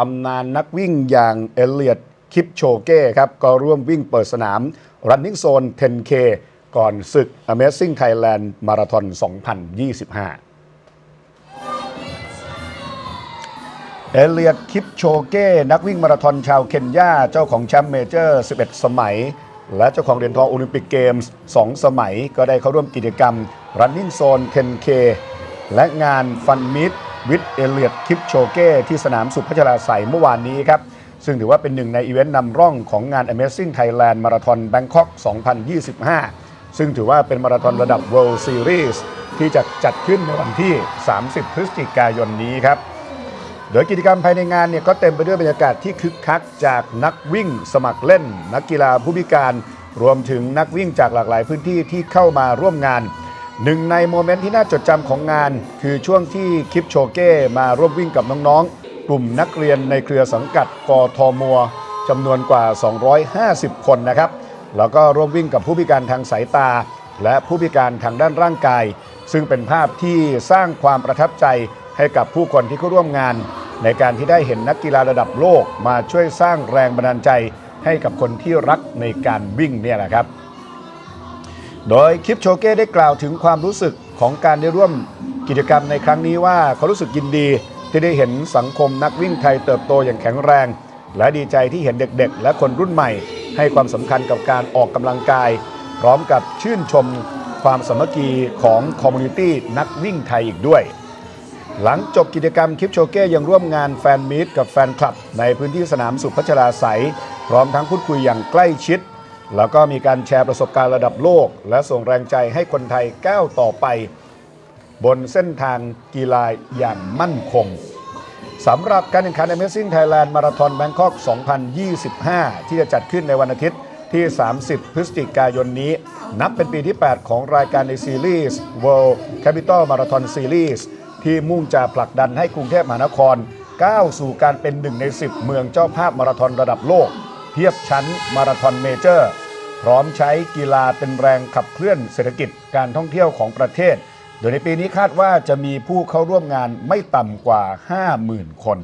ตำนานนักวิ่งอย่างเอเลียดคิปโชเก้ครับ ก็ร่วมวิ่งเปิดสนาม Running Zone 10K ก่อนศึก Amazing Thailand Marathon 2025เอเลียดคิปโชเก้นักวิ่งมาราธอนชาวเคนยา เจ้าของแชมป์เมเจอร์ 11 สมัย และเจ้าของเหรียญทองโอลิมปิกเกมส์ 2 สมัย ก็ได้เข้าร่วมกิจกรรม Running Zone 10K และงานฟันมิด วิดเอเลียดคิปโชเก้ที่สนามสุพัชราไสเมื่อวานนี้ครับ ซึ่งถือว่าเป็นหนึ่งในอีเวนต์นำร่องของงาน Amazing Thailand Marathon Bangkok 2025 ซึ่งถือว่าเป็นมาราธอนระดับ World Series ที่จะจัดขึ้นในวันที่ 30 พฤศจิกายนนี้ครับโดยกิจกรรมภายในงานเนี่ยก็เต็มไปด้วยบรรยากาศที่คึกคักจากนักวิ่งสมัครเล่น นักกีฬาผู้พิการ รวมถึงนักวิ่งจากหลากหลายพื้นที่ที่เข้ามาร่วมงาน หนึ่งในโมเมนต์ที่น่าจดจำของงาน คือช่วงที่คลิปโชเก้มาร่วมวิ่งกับน้องๆ กลุ่มนักเรียนในเครือสังกัดกทมัวจำนวนกว่า 250 คนนะครับ แล้วก็ร่วมวิ่งกับผู้พิการทางสายตา และผู้พิการทางด้านร่างกาย ซึ่งเป็นภาพที่สร้างความประทับใจให้กับผู้คนที่เข้าร่วมงาน ในการที่ได้เห็นนักกีฬาระดับโลกมาช่วยสร้างแรงบันดาลใจให้กับคนที่รักในการวิ่งเนี่ยแหละครับ โดยคลิปโชเก้ได้กล่าวถึงความรู้สึกของการได้ร่วมกิจกรรมในครั้งนี้ว่าเขารู้สึกยินดีที่ได้เห็นสังคมนักวิ่งไทยเติบโตอย่างแข็งแรง และดีใจที่เห็นเด็กๆ และคนรุ่นใหม่ ให้ความสำคัญกับการออกกำลังกาย พร้อมกับชื่นชมความสามัคคีของคอมมูนิตี้นักวิ่งไทยอีกด้วย หลังจบกิจกรรมคลิปโชเก้ยังร่วมงานแฟนมีตกับแฟนคลับ ในพื้นที่สนามสุพัชราไสยพร้อมทั้งพูดคุยอย่างใกล้ชิด แล้วก็มีการแชร์ประสบการณ์ระดับโลก และส่งแรงใจให้คนไทยก้าวต่อไป บนเส้นทางกีฬาอย่างมั่นคงสำหรับการแข่งขัน Amazing Thailand Marathon Bangkok 2025 ที่จะจัดขึ้นในวันอาทิตย์ที่ 30 พฤศจิกายนนี้ นับเป็นปีที่ 8 ของรายการในซีรีส์ World Capital Marathon Series ที่มุ่งจะผลักดันให้กรุงเทพมหานคร ก้าวสู่การเป็นหนึ่งใน 10 เมืองเจ้าภาพมาราธอนระดับโลก เทียบชั้นมาราธอนเมเจอร์ พร้อมใช้กีฬาเป็นแรงขับเคลื่อนเศรษฐกิจการท่องเที่ยวของประเทศ โดยในปีนี้คาดว่าจะมีผู้เข้าร่วมงานไม่ต่ำกว่า 50,000 คน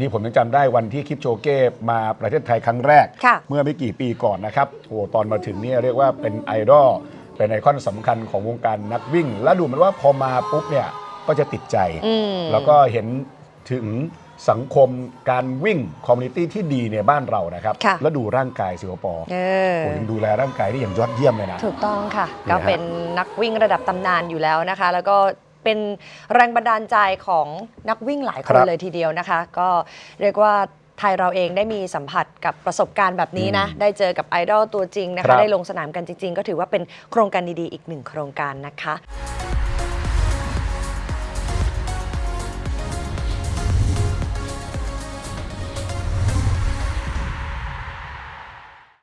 นี่ผมยังจำได้วันที่คลิปโชเก้มาประเทศไทยครั้งแรกค่ะเมื่อไม่กี่ปีก่อนนะครับโอ้ตอนมาถึงเนี่ยเรียกว่าเป็นไอดอลเป็นไอคอนสำคัญของวงการนักวิ่ง และดูเหมือนว่าพอมาปุ๊บเนี่ยก็จะติดใจอืมแล้วก็เห็นถึง สังคมการวิ่งคอมมูนิตี้ที่ดีในบ้านเรานะครับ ค่ะ แล้วดูร่างกายสิวปอเออ โอ้ยังดูแลร่างกายได้อย่างยอดเยี่ยมเลยนะ ถูกต้องค่ะ นี่ฮะก็เป็นนักวิ่งระดับตำนานอยู่แล้วนะคะ แล้วก็เป็นแรงบันดาลใจของนักวิ่งหลายคนเลยทีเดียวนะคะ ก็เรียกว่าไทยเราเองได้มีสัมผัสกับประสบการณ์แบบนี้นะได้เจอกับไอดอลตัวจริงนะครัคะ บ ได้ลงสนามกันจริง ๆ ก็ถือว่าเป็นโครงการดีๆ อีกหนึ่งโครงการนะคะ